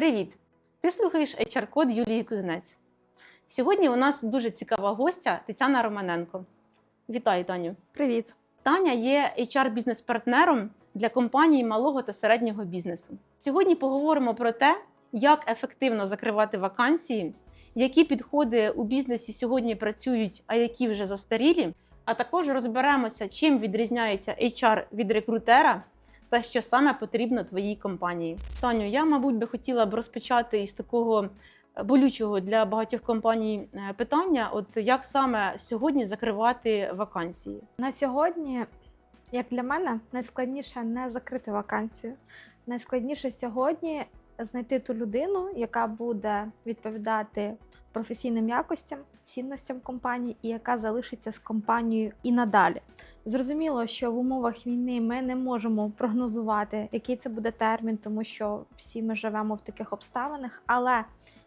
Привіт! Ти слухаєш HR-код Юлії Кузнець. Сьогодні у нас дуже цікава гостя Тетяна Романенко. Вітаю, Таню! Привіт. Таня є HR-бізнес-партнером для компаній малого та середнього бізнесу. Сьогодні поговоримо про те, як ефективно закривати вакансії, які підходи у бізнесі сьогодні працюють, а які вже застарілі. А також розберемося, чим відрізняється HR від рекрутера та що саме потрібно твоїй компанії. Таню, я, мабуть, би хотіла б розпочати із такого болючого для багатьох компаній е, питання: от як саме сьогодні закривати вакансії? На сьогодні, як для мене, найскладніше не закрити вакансію. Найскладніше сьогодні знайти ту людину, яка буде відповідати професійним якостям, цінностям компанії і яка залишиться з компанією і надалі. Зрозуміло, що в умовах війни ми не можемо прогнозувати, який це буде термін, тому що всі ми живемо в таких обставинах. Але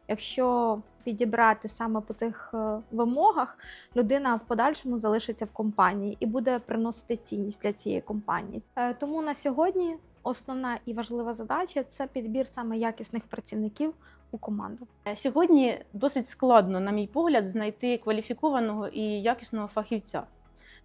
якщо підібрати саме по цих е, вимогах, людина в подальшому залишиться в компанії і буде приносити цінність для цієї компанії. Е, Тому на сьогодні основна і важлива задача це підбір саме якісних працівників у команду. Сьогодні досить складно, на мій погляд, знайти кваліфікованого і якісного фахівця.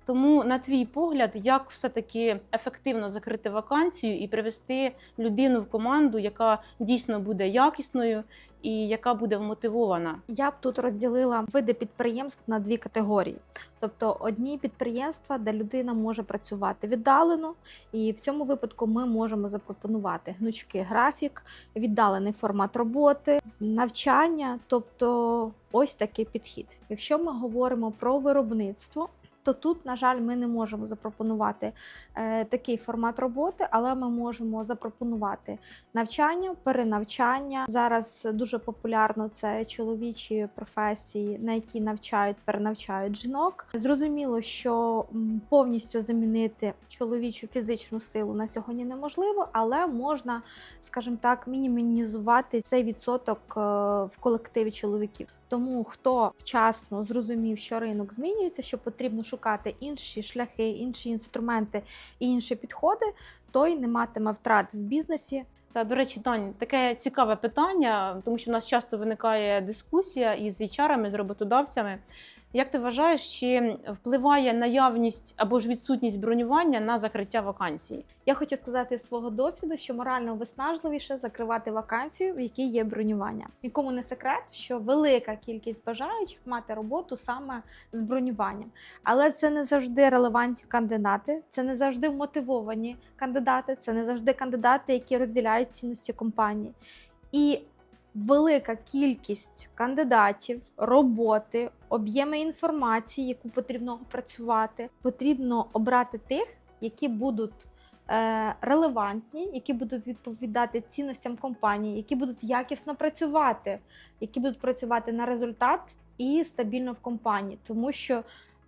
Тому, на твій погляд, як все-таки ефективно закрити вакансію і привести людину в команду, яка дійсно буде якісною і яка буде вмотивована? Я б тут розділила види підприємств на дві категорії. Тобто одні підприємства, де людина може працювати віддалено, і в цьому випадку ми можемо запропонувати гнучкий графік, віддалений формат роботи, навчання, тобто ось такий підхід. Якщо ми говоримо про виробництво. То тут, на жаль, ми не можемо запропонувати е, такий формат роботи, але ми можемо запропонувати навчання, перенавчання. Зараз дуже популярно це чоловічі професії, на які навчають, перенавчають жінок. Зрозуміло, що повністю замінити чоловічу фізичну силу на сьогодні неможливо, але можна, скажімо так, мінімізувати цей відсоток е, в колективі чоловіків. Тому хто вчасно зрозумів, що ринок змінюється, що потрібно шукати інші шляхи, інші інструменти і інші підходи, той не матиме втрат в бізнесі. Та до речі, Тань, таке цікаве питання, тому що в нас часто виникає дискусія із HR-ами, з роботодавцями. Як ти вважаєш, чи впливає наявність або ж відсутність бронювання на закриття вакансій? Я хочу сказати з свого досвіду, що морально виснажливіше закривати вакансію, в якій є бронювання. Нікому не секрет, що велика кількість бажаючих мати роботу саме з бронюванням. Але це не завжди релевантні кандидати, це не завжди мотивовані кандидати, це не завжди кандидати, які розділяють цінності компанії. І велика кількість кандидатів, роботи, об'єми інформації, яку потрібно опрацювати, потрібно обрати тих, які будуть е, релевантні, які будуть відповідати цінностям компанії, які будуть якісно працювати, які будуть працювати на результат і стабільно в компанії, тому що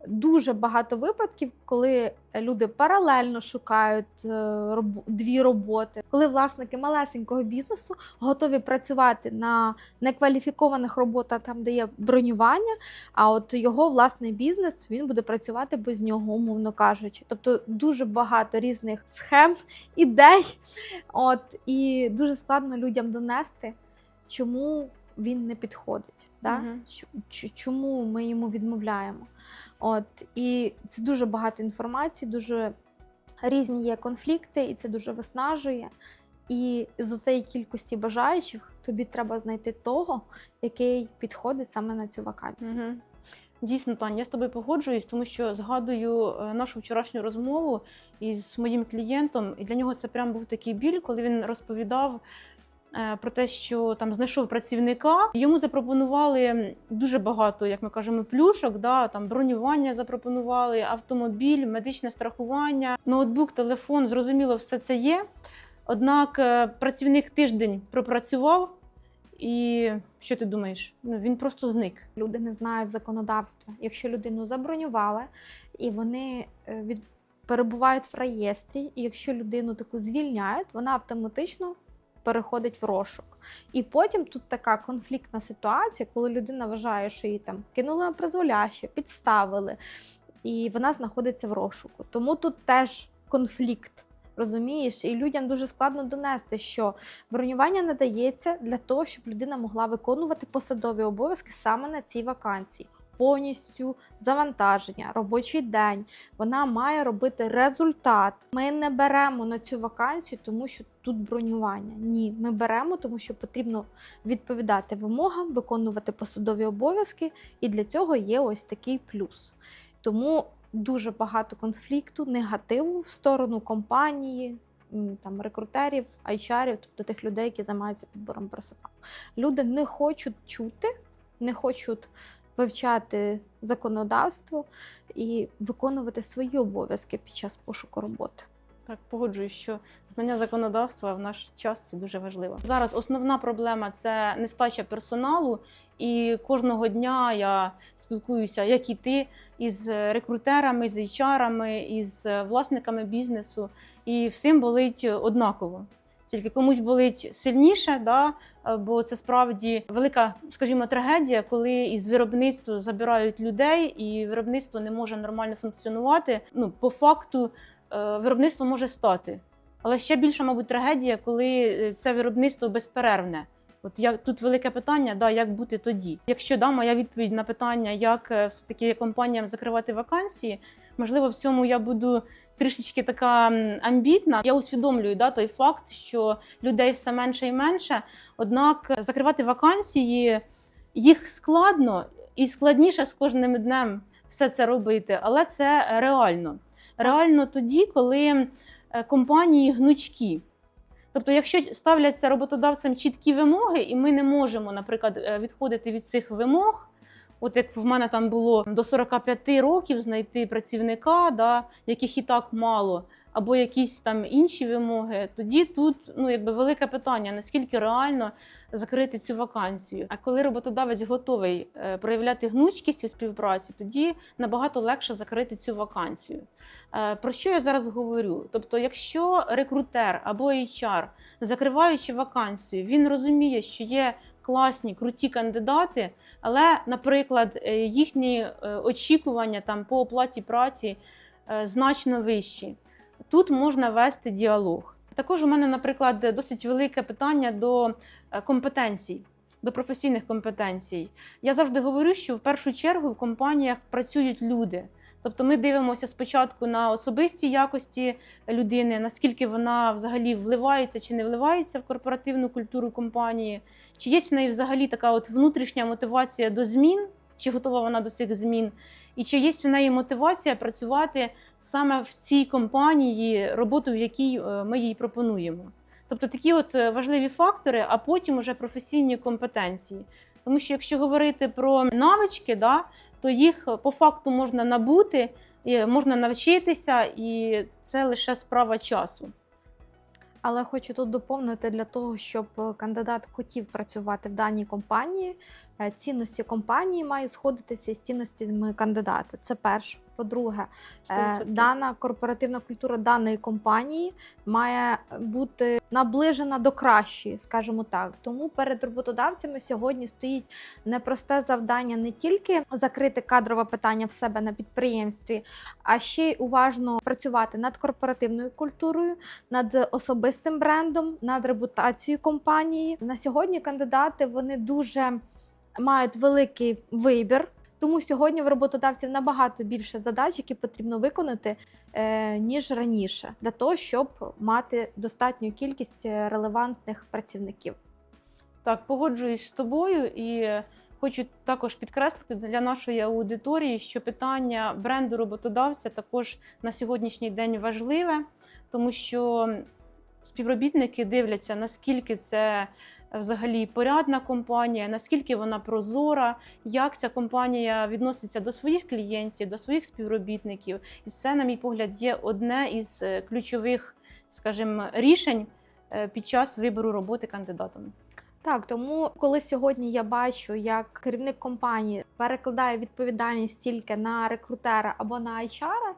дуже багато випадків, коли люди паралельно шукають е, дві роботи, коли власники малесенького бізнесу готові працювати на некваліфікованих роботах, там де є бронювання. А от його власний бізнес він буде працювати без нього, умовно кажучи. Тобто дуже багато різних схем, ідей. От і дуже складно людям донести, чому він не підходить. Да? Чу- чу- Чому ми йому відмовляємо? От і це дуже багато інформації, дуже різні є конфлікти, і це дуже виснажує. І з цієї кількості бажаючих тобі треба знайти того, який підходить саме на цю вакансію. Угу. Дійсно, Тань, я з тобою погоджуюсь, тому що згадую е, нашу вчорашню розмову із моїм клієнтом, і для нього це прям був такий біль, коли він розповідав. Е, Про те, що там знайшов працівника, йому запропонували дуже багато, як ми кажемо, плюшок. Да, там бронювання запропонували, автомобіль, медичне страхування, ноутбук, телефон. Зрозуміло, все це є. Однак е, працівник тиждень пропрацював, і що ти думаєш? Ну він просто зник. Люди не знають законодавства. Якщо людину забронювали і вони е, від перебувають в реєстрі, і якщо людину таку звільняють, вона автоматично переходить в розшук. І потім тут така конфліктна ситуація, коли людина вважає, що її там кинули на призволяще, підставили, і вона знаходиться в розшуку. Тому тут теж конфлікт Розумієш, і людям дуже складно донести, що бронювання надається для того, щоб людина могла виконувати посадові обов'язки саме на цій вакансії. Повністю завантаження, робочий день. Вона має робити результат. Ми не беремо на цю вакансію, тому що тут бронювання. Ні, ми беремо, тому що потрібно відповідати вимогам, виконувати посадові обов'язки, і для цього є ось такий плюс. Тому дуже багато конфлікту, негативу в сторону компанії, там рекрутерів, айчарів, тобто тих людей, які займаються підбором персоналу. Люди не хочуть чути, не хочуть вивчати законодавство і виконувати свої обов'язки під час пошуку роботи. Так, погоджуюсь, що знання законодавства в наш час це дуже важливо. Зараз основна проблема це нестача персоналу, і кожного дня я спілкуюся, як і ти, із рекрутерами, з HR-ами, із власниками бізнесу, і всім болить однаково. Тільки комусь болить сильніше, да, бо це справді велика, скажімо, трагедія, коли із виробництва забирають людей, і виробництво не може нормально функціонувати. Ну, по факту, е, виробництво може стати. Але ще більша, мабуть, трагедія, коли е, це виробництво безперервне. От як тут велике питання, да, як бути тоді? Якщо да, моя відповідь на питання, як е, все-таки компаніям закривати вакансії, можливо, в цьому я буду трішечки така амбітна. Я усвідомлюю да, той факт, що людей все менше і менше. Однак закривати вакансії їх складно і складніше з кожним днем все це робити, але це реально. Реально тоді, коли е, компанії гнучкі. Тобто, якщо ставляться роботодавцям чіткі вимоги, і ми не можемо, наприклад, е, відходити від цих вимог. От як в мене там було до 45 років знайти працівника, да, яких і так мало, або якісь там інші вимоги, тоді тут ну, якби велике питання, наскільки реально закрити цю вакансію. А коли роботодавець готовий е, проявляти гнучкість у співпраці, тоді набагато легше закрити цю вакансію. Е, Про що я зараз говорю? Тобто, якщо рекрутер або HR, закриваючи вакансію, він розуміє, що є класні, круті кандидати, але, наприклад, е, їхні е, очікування там по оплаті праці е, значно вищі. Тут можна вести діалог. Також у мене, наприклад, досить велике питання до компетенцій, до професійних компетенцій. Я завжди говорю, що в першу чергу в компаніях працюють люди. Тобто ми дивимося спочатку на особисті якості людини, наскільки вона взагалі вливається чи не вливається в корпоративну культуру компанії, чи є в неї взагалі така от внутрішня мотивація до змін, чи готова вона до цих змін, і чи є в неї мотивація працювати саме в цій компанії, роботу, в якій е, ми їй пропонуємо. Тобто такі от е, важливі фактори, а потім уже професійні компетенції. Тому що якщо говорити про навички, да, то їх по факту можна набути, можна навчитися, і це лише справа часу. Але хочу тут доповнити для того, щоб кандидат хотів працювати в даній компанії. Е, Цінності компанії мають сходитися з цінностями кандидата. Це перше. По-друге, е, 100%. дана корпоративна культура даної компанії має бути наближена до кращої, скажімо так. Тому перед роботодавцями сьогодні стоїть непросте завдання не тільки закрити кадрове питання в себе на підприємстві, а ще й уважно працювати над корпоративною культурою, над особистим брендом, над репутацією компанії. На сьогодні кандидати вони дуже мають великий вибір. Тому сьогодні в роботодавців набагато більше задач, які потрібно виконати, е, ніж раніше, для того, щоб мати достатню кількість е, релевантних працівників. Так, погоджуюсь з тобою і хочу також підкреслити для нашої аудиторії, що питання бренду роботодавця також на сьогоднішній день важливе, тому що співробітники дивляться, наскільки це взагалі порядна компанія, наскільки вона прозора, як ця компанія відноситься до своїх клієнтів, до своїх співробітників. І це, на мій погляд, є одне із е, ключових, скажімо, рішень е, під час вибору роботи кандидатом. Так, тому коли сьогодні я бачу, як керівник компанії перекладає відповідальність тільки на рекрутера або на HR,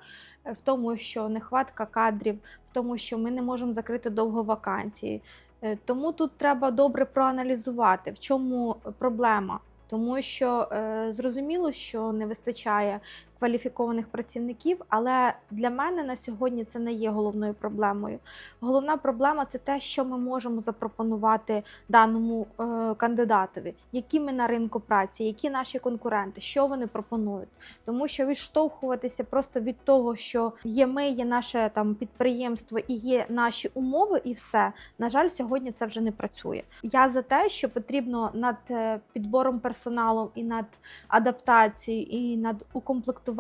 в тому, що нехватка кадрів, в тому, що ми не можемо закрити довго вакансії. Е, Тому тут треба добре проаналізувати, в чому проблема. Тому що е, зрозуміло, що не вистачає кваліфікованих працівників, але для мене на сьогодні це не є головною проблемою. Головна проблема це те, що ми можемо запропонувати даному е, кандидатові, які ми на ринку праці, які наші конкуренти, що вони пропонують. Тому що відштовхуватися просто від того, що є ми, є наше там підприємство і є наші умови, і все на жаль, сьогодні це вже не працює. Я за те, що потрібно над е, підбором персоналу і над адаптацією, і над укомплектуванням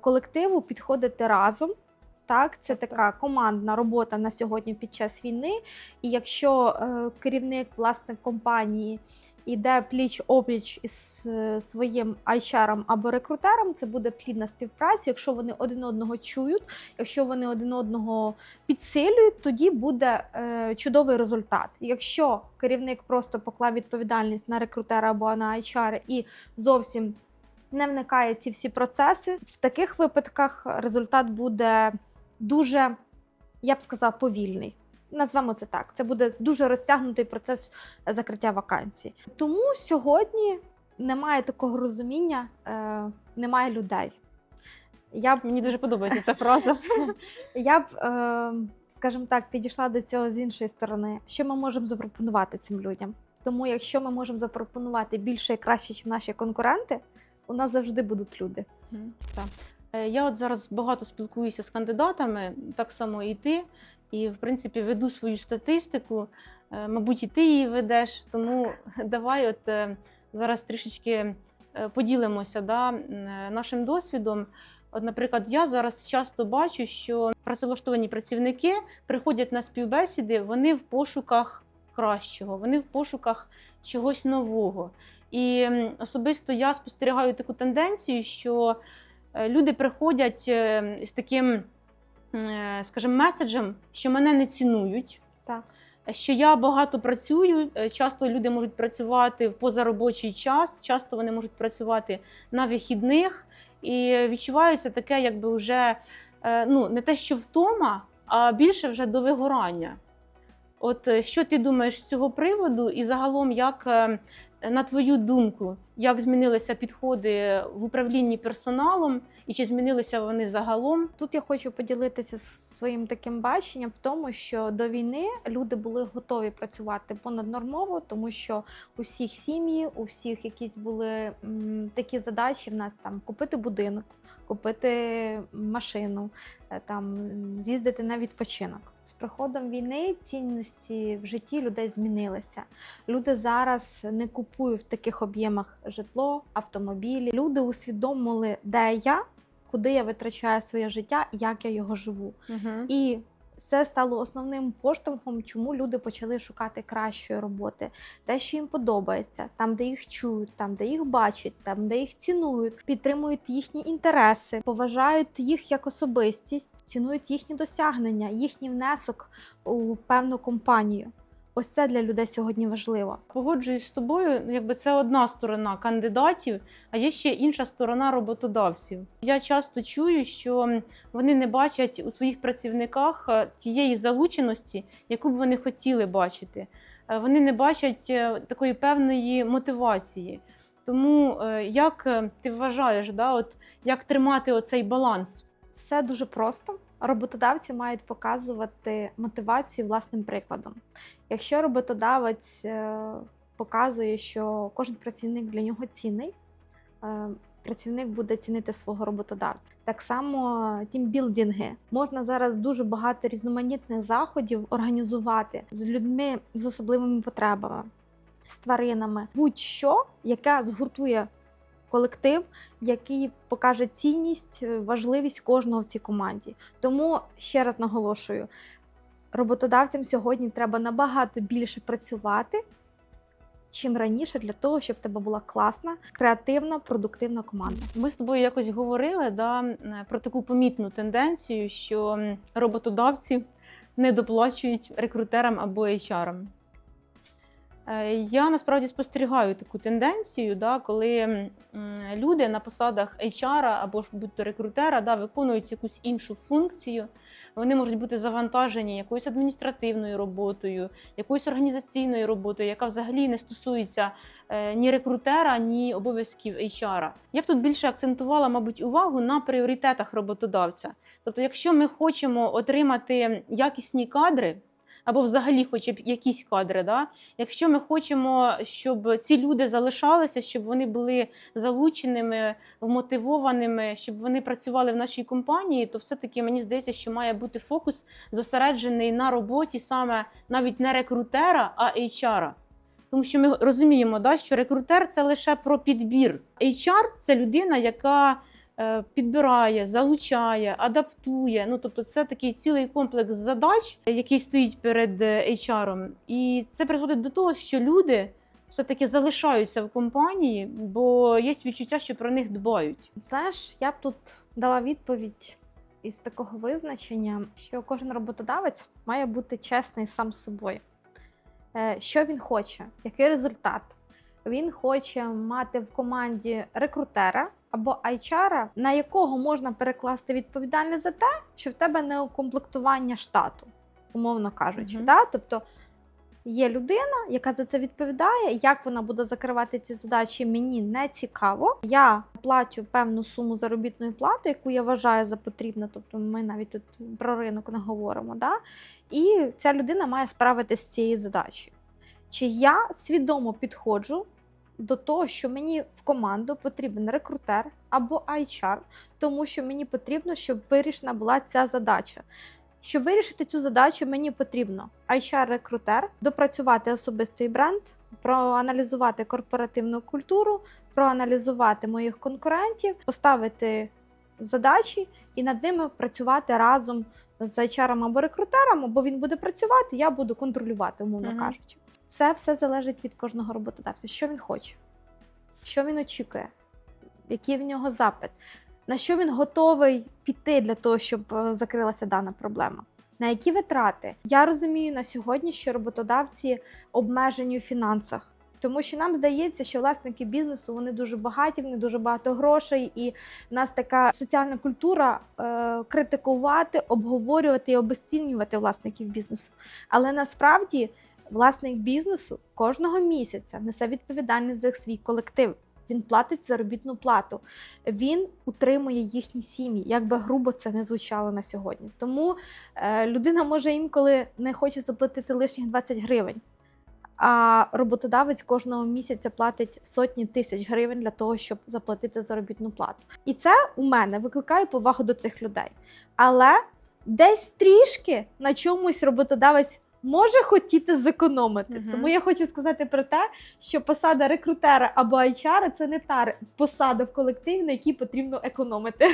колективу підходити разом. Так, це така командна робота на сьогодні під час війни. І якщо е, керівник, власник компанії іде пліч опліч із е, своїм айчаром або рекрутером, це буде плідна співпраця. Якщо вони один одного чують, якщо вони один одного підсилюють, тоді буде е, чудовий результат. Якщо керівник просто поклав відповідальність на рекрутера або на HR і зовсім не вникає ці всі процеси, в таких випадках результат буде дуже, я б сказала, повільний. Назвемо це так. Це буде дуже розтягнутий процес закриття вакансій. Тому сьогодні немає такого розуміння, е, немає людей. Я б Мені дуже подобається ця фраза. я б, е, скажімо так, підійшла до цього з іншої сторони. Що ми можемо запропонувати цим людям? Тому, якщо ми можемо запропонувати більше і краще, ніж наші конкуренти, у нас завжди будуть люди. Так. Е, Я от зараз багато спілкуюся з кандидатами, так само і ти, і в принципі веду свою статистику. Е, Мабуть, і ти її ведеш, тому давай от е, зараз трішечки поділимося да, нашим досвідом. От, наприклад, я зараз часто бачу, що працевлаштовані працівники приходять на співбесіди, вони в пошуках кращого, вони в пошуках чогось нового. І особисто я спостерігаю таку тенденцію, що е, люди приходять е, з таким, е, скажімо, меседжем, що мене не цінують. Так. Що я багато працюю, часто люди можуть працювати в позаробочий час, часто вони можуть працювати на вихідних, і відчувається таке, якби вже ну, не те, що втома, а більше вже до вигорання. От е, що ти думаєш з цього приводу, і загалом, як е, на твою думку, як змінилися підходи в управлінні персоналом, і чи змінилися вони загалом? Тут я хочу поділитися своїм таким баченням в тому, що до війни люди були готові працювати понаднормово, тому що у всіх сім'ї, у всіх якісь були м, такі задачі. В нас там купити будинок, купити машину, е, там з'їздити на відпочинок. З приходом війни цінності в житті людей змінилися. Люди зараз не купують в таких об'ємах житло, автомобілі. Люди усвідомили, де я, куди я витрачаю своє життя, як я його живу. Угу. І це стало основним поштовхом, чому люди почали шукати кращої роботи, те, що їм подобається, там, де їх чують, там, де їх бачать, там, де їх цінують, підтримують їхні інтереси, поважають їх як особистість, цінують їхні досягнення, їхній внесок у певну компанію. Ось це для людей сьогодні важливо. Погоджуюсь з тобою, якби це одна сторона кандидатів, а є ще інша сторона роботодавців. Я часто чую, що вони не бачать у своїх працівниках е, тієї залученості, яку б вони хотіли бачити. Е, Вони не бачать е, такої певної мотивації. Тому як ти вважаєш, да, от, як тримати оцей баланс? Все дуже просто. Роботодавці мають показувати мотивацію власним прикладом. Якщо роботодавець е, показує, що кожен працівник для нього цінний, е, працівник буде цінити свого роботодавця. Так само тімбілдинги. Можна зараз дуже багато різноманітних заходів організувати з людьми з особливими потребами, з тваринами, будь-що, яке згуртує колектив, який покаже цінність, е, важливість кожного в цій команді. Тому ще раз наголошую: роботодавцям сьогодні треба набагато більше працювати, чим раніше, для того, щоб в тебе була класна, креативна, продуктивна команда. Ми з тобою якось говорили да, про таку помітну тенденцію, що роботодавці не доплачують рекрутерам або HR. Е, Я насправді спостерігаю таку тенденцію, да, коли люди на посадах HR або ж будь-то рекрутера да, виконують якусь іншу функцію. Вони можуть бути завантажені якоюсь адміністративною роботою, якоюсь організаційною роботою, яка взагалі не стосується е, ні рекрутера, ні обов'язків HR. Я б тут більше акцентувала, мабуть, увагу на пріоритетах роботодавця. Тобто, якщо ми хочемо отримати якісні кадри, або взагалі хоча б якісь кадри, да? якщо ми хочемо, щоб ці люди залишалися, щоб вони були залученими, вмотивованими, щоб вони працювали в нашій компанії, то все-таки мені здається, що має бути фокус зосереджений на роботі саме навіть не рекрутера, а HR. Тому що ми розуміємо, да, що рекрутер це лише про підбір. HR – це людина, яка підбирає, залучає, адаптує. Ну тобто, це такий цілий комплекс задач, який стоїть перед е, HR. І це призводить до того, що люди все-таки залишаються в компанії, бо є відчуття, що про них дбають. Знаєш, я б тут дала відповідь із такого визначення, що кожен роботодавець має бути чесний сам з собою. Е, Що він хоче, який результат? Він хоче мати в команді рекрутера або HR, на якого можна перекласти відповідальність за те, що в тебе не укомплектування штату, умовно кажучи. Мгм. Да? Тобто є людина, яка за це відповідає. Як вона буде закривати ці задачі, мені не цікаво. Я платю певну суму заробітної плати, яку я вважаю за потрібне. Тобто, ми навіть тут про ринок не говоримо. Да? І ця людина має справитися з цією задачею. Чи я свідомо підходжу до того, що мені в команду потрібен рекрутер або HR, тому що мені потрібно, щоб вирішена була ця задача. Щоб вирішити цю задачу, мені потрібно HR-рекрутер, допрацювати особистий бренд, проаналізувати корпоративну культуру, проаналізувати моїх конкурентів, поставити задачі і над ними працювати разом з HR або рекрутером, або він буде працювати, я буду контролювати, умовно Мгм. кажучи. Це все залежить від кожного роботодавця. Що він хоче, що він очікує, який в нього запит, на що він готовий піти для того, щоб е, закрилася дана проблема. На які витрати? Я розумію на сьогодні, що роботодавці обмежені у фінансах. Тому що нам здається, що власники бізнесу вони дуже багаті, вони дуже багато грошей, і в нас така соціальна культура е, критикувати, обговорювати і обесцінювати власників бізнесу. Але насправді власник бізнесу кожного місяця несе відповідальність за свій колектив. Він платить заробітну плату, він утримує їхні сім'ї, як би грубо це не звучало на сьогодні. Тому е, людина може інколи не хоче заплатити лишніх 20 гривень, а роботодавець кожного місяця платить сотні тисяч гривень для того, щоб заплатити заробітну плату. І це у мене викликає повагу до цих людей. Але десь трішки на чомусь роботодавець може хотіти зекономити. Мгм. Тому я хочу сказати про те, що посада рекрутера або HR – це не та посада в колективі, на якій потрібно економити.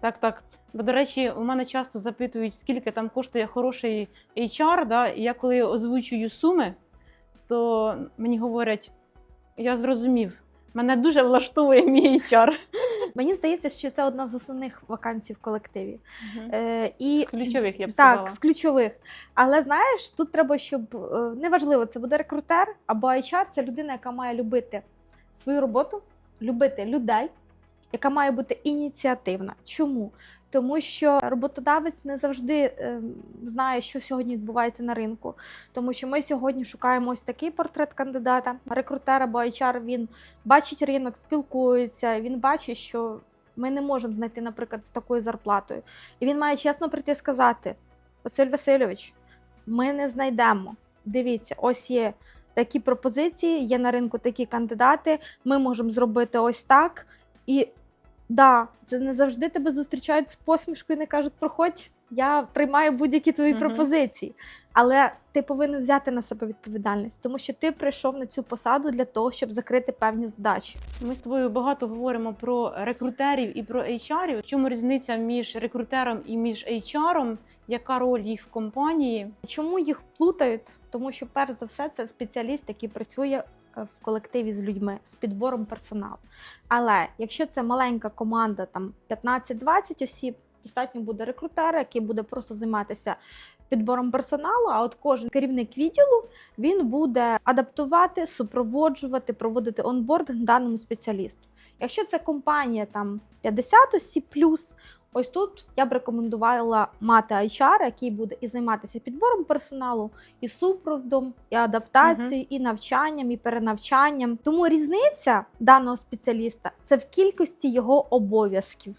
Так, так. Бо, до речі, у мене часто запитують, скільки там коштує хороший HR. Да? І я коли озвучую суми, то мені говорять: я зрозумів, мене дуже влаштовує мій HR. Мені здається, що це одна з основних вакансій в колективі. Угу. Е, і З ключових, я б так, з ключових. Але знаєш, тут треба, щоб е, неважливо, це буде рекрутер або HR, це людина, яка має любити свою роботу, любити людей, яка має бути ініціативна. Чому? Тому що роботодавець не завжди е, знає, що сьогодні відбувається на ринку. Тому що ми сьогодні шукаємо ось такий портрет кандидата. Рекрутер або HR, він бачить ринок, спілкується, він бачить, що ми не можемо знайти, наприклад, з такою зарплатою. І він має чесно прийти і сказати: Василь Васильович, ми не знайдемо. Дивіться, ось є такі пропозиції, є на ринку такі кандидати. Ми можемо зробити ось так. І да, це не завжди тебе зустрічають з посмішкою і не кажуть, проходь, я приймаю будь-які твої Мгм. пропозиції. Але ти повинен взяти на себе відповідальність, тому що ти прийшов на цю посаду для того, щоб закрити певні задачі. Ми з тобою багато говоримо про рекрутерів і про HR. В чому різниця між рекрутером і між HR? Яка роль їх в компанії? Чому їх плутають? Тому що, перш за все, це спеціаліст, який працює в колективі з людьми, з підбором персоналу. Але якщо це маленька команда, там 15-20 осіб, достатньо буде рекрутера, який буде просто займатися підбором персоналу. А от кожен керівник відділу він буде адаптувати, супроводжувати, проводити онбординг даному спеціалісту. Якщо це компанія там 50 осіб плюс, ось тут я б рекомендувала мати HR, який буде і займатися підбором персоналу, і супроводом, і адаптацією, і навчанням, і перенавчанням. Тому різниця даного спеціаліста це в кількості його обов'язків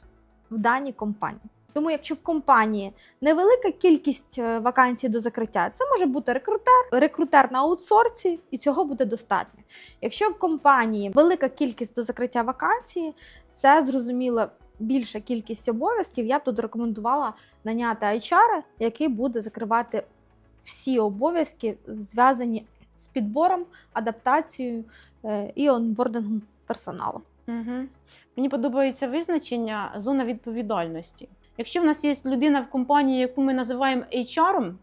в даній компанії. Тому, якщо в компанії невелика кількість е, вакансій до закриття, це може бути рекрутер, рекрутер на аутсорсі, і цього буде достатньо. Якщо в компанії велика кількість до закриття вакансії, це зрозуміло більша кількість обов'язків. Я б тут рекомендувала наняти HR, який буде закривати всі обов'язки, зв'язані з підбором, адаптацією е, і онбордингом персоналу. Угу. Мені подобається визначення зона відповідальності. Якщо в нас є людина в компанії, яку ми називаємо HR,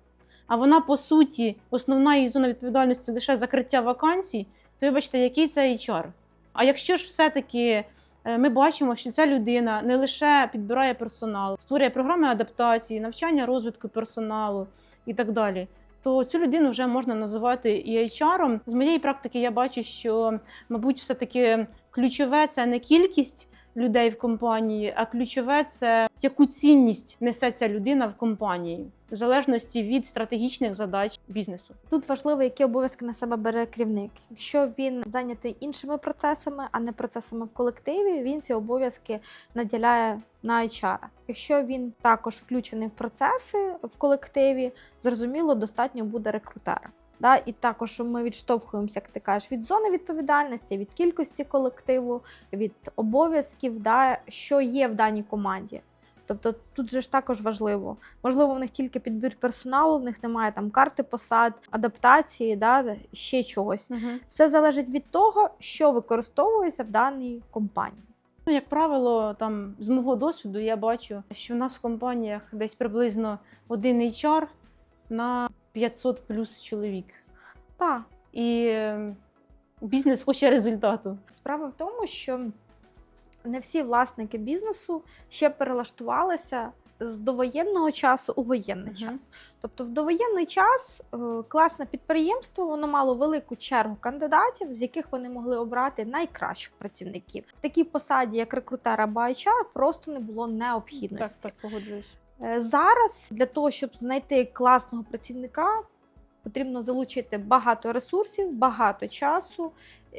а вона по суті основна її зона відповідальності лише закриття вакансій, то вибачте, який це HR? А якщо ж все-таки ми бачимо, що ця людина не лише підбирає персонал, створює програми адаптації, навчання розвитку персоналу і так далі. То цю людину вже можна називати і HR. З моєї практики я бачу, що, мабуть, все-таки ключове це не кількість людей в компанії, а ключове це яку цінність несе ця людина в компанії, в залежності від стратегічних задач бізнесу. Тут важливо, які обов'язки на себе бере керівник. Якщо він зайнятий іншими процесами, а не процесами в колективі, він ці обов'язки наділяє на HR. Якщо він також включений в процеси в колективі, зрозуміло, достатньо буде рекрутера. Да, і також ми відштовхуємося, як ти кажеш, від зони відповідальності, від кількості колективу, від обов'язків, да, що є в даній команді. Тобто тут же ж також важливо. Можливо, в них тільки підбір персоналу, в них немає там карти посад, адаптації, да, ще чогось. Угу. Все залежить від того, що використовується в даній компанії. Ну, як правило, там з мого досвіду я бачу, що в нас в компаніях десь приблизно один HR на 500 плюс чоловік. Так, І е, бізнес хоче результату. справа в тому, що не всі власники бізнесу ще перелаштувалися з довоєнного часу у воєнний Мгм. час. Тобто, в довоєнний час е, класне підприємство воно мало велику чергу кандидатів, з яких вони могли обрати найкращих працівників. В такій посаді, як рекрутер або HR, просто не було Так, необхідності. так погоджуюсь. Е, Зараз для того, щоб знайти класного працівника, потрібно залучити багато ресурсів, багато часу,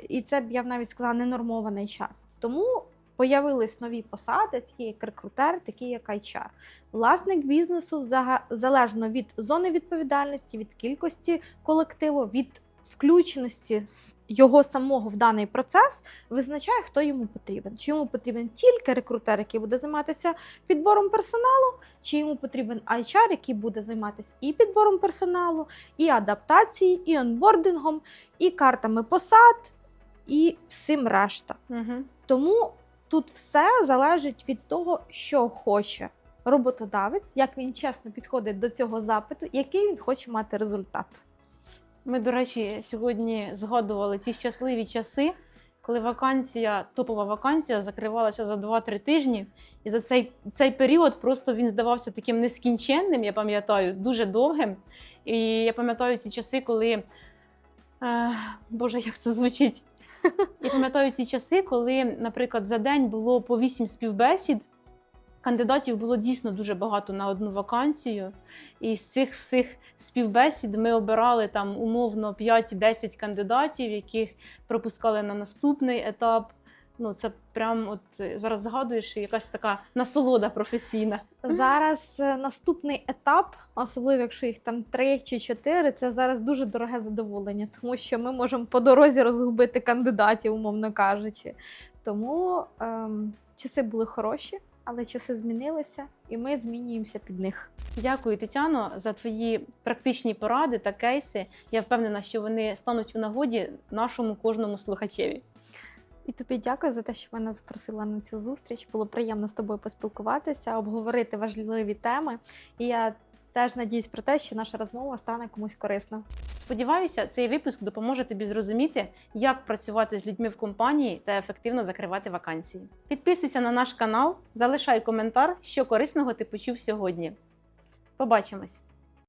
і це б я б навіть сказала ненормований час. Тому появились нові посади, такі як рекрутер, такі як HR. Власник бізнесу, залежно від зони відповідальності, від кількості колективу, від включеності його самого в даний процес, визначає, хто йому потрібен. Чи йому потрібен тільки рекрутер, який буде займатися підбором персоналу, чи йому потрібен HR, який буде займатися і підбором персоналу, і адаптацією, і онбордингом, і картами посад, і всім решта. Угу. Тому тут все залежить від того, що хоче роботодавець, як він чесно підходить до цього запиту, який він хоче мати результат. Ми, до речі, сьогодні згадували ці щасливі часи, коли вакансія, топова вакансія закривалася за 2-3 тижні. І за цей, цей період просто він здавався таким нескінченним, я пам'ятаю, дуже довгим. І я пам'ятаю ці часи, коли. Е, Боже, як це звучить? Я пам'ятаю ці часи, коли, наприклад, за день було по 8 співбесід. Кандидатів було дійсно дуже багато на одну вакансію. І з цих всіх співбесід ми обирали там умовно 5-10 кандидатів, яких пропускали на наступний етап. Ну, це прям от е, зараз згадуєш, якась така насолода професійна. Зараз е, наступний етап, особливо якщо їх там три чи чотири, це зараз дуже дороге задоволення, тому що ми можемо по дорозі розгубити кандидатів, умовно кажучи. Тому ем, часи були хороші, але часи змінилися, і ми змінюємося під них. Дякую, Тетяно, за твої практичні поради та кейси. Я впевнена, що вони стануть у нагоді нашому кожному слухачеві. І тобі дякую за те, що мене запросила на цю зустріч. Було приємно з тобою поспілкуватися, обговорити важливі теми. І я теж надіюсь про те, що наша розмова стане комусь корисна. Сподіваюся, цей випуск допоможе тобі зрозуміти, як працювати з людьми в компанії та ефективно закривати вакансії. Підписуйся на наш канал, залишай коментар, що корисного ти почув сьогодні. Побачимось!